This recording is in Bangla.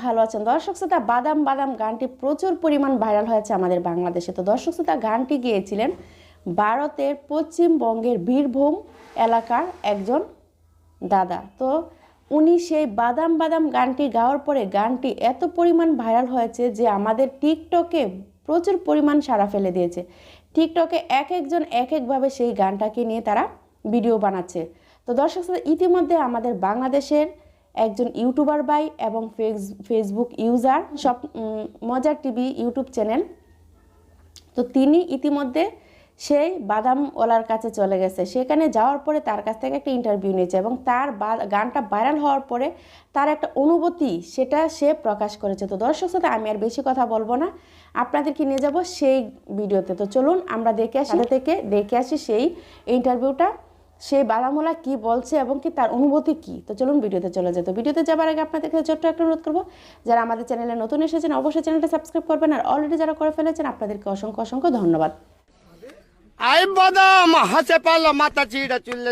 ভালো আছেন। দর্শক শ্রোতা, বাদাম বাদাম গানটি প্রচুর পরিমাণ ভাইরাল হয়েছে আমাদের বাংলাদেশে। তো দর্শক শ্রোতা, গানটি গিয়েছিলেন ভারতের পশ্চিমবঙ্গের বীরভূম এলাকার একজন দাদা। তো উনি সেই বাদাম বাদাম গানটি গাওয়ার পরে গানটি এত পরিমাণ ভাইরাল হয়েছে যে আমাদের টিকটকে প্রচুর পরিমাণ সাড়া ফেলে দিয়েছে। টিকটকে এক একজন এক একভাবে সেই গানটাকে নিয়ে তারা ভিডিও বানাচ্ছে। তো দর্শক ইতিমধ্যে আমাদের বাংলাদেশের একজন ইউটিউবার বাই এবং ফেস- ফেসবুক ইউজার, সব মজার টিভি ইউটিউব চ্যানেল। তো তিনি ইতিমধ্যে সেই বাদামওয়ালার কাছে চলে গেছে। সেখানে যাওয়ার পরে তার কাছ থেকে একটা ইন্টারভিউ নিয়েছে এবং তার গানটা ভাইরাল হওয়ার পরে তার একটা অনুভূতি, সেটা সে প্রকাশ করেছে। তো দর্শক সাথে আমি আর বেশি কথা বলব না। আপনাদেরকে নিয়ে যাব? সেই ভিডিওতে। তো চলুন আমরা দেখে আসি থেকে দেখে আসি সেই ইন্টারভিউটা সেই বাদামওয়ালা কি বলছে এবং কি তার অনুভূতি কি? তো চলুন ভিডিওতে চলে যেত ভিডিওতে যাবার আগে আপনাদের কাছে ছোট্ট একটা অনুরোধ করব, যারা আমাদের চ্যানেলে নতুন এসেছেন, অবশ্যই চ্যানেলটা সাবস্ক্রাইব করবেন আর অলরেডি যারা করে ফেলেছেন, আপনাদেরকে অসংখ্য অসংখ্য ধন্যবাদ। আই বাদাম, হাসে পাল মাথা চিড়া চুললে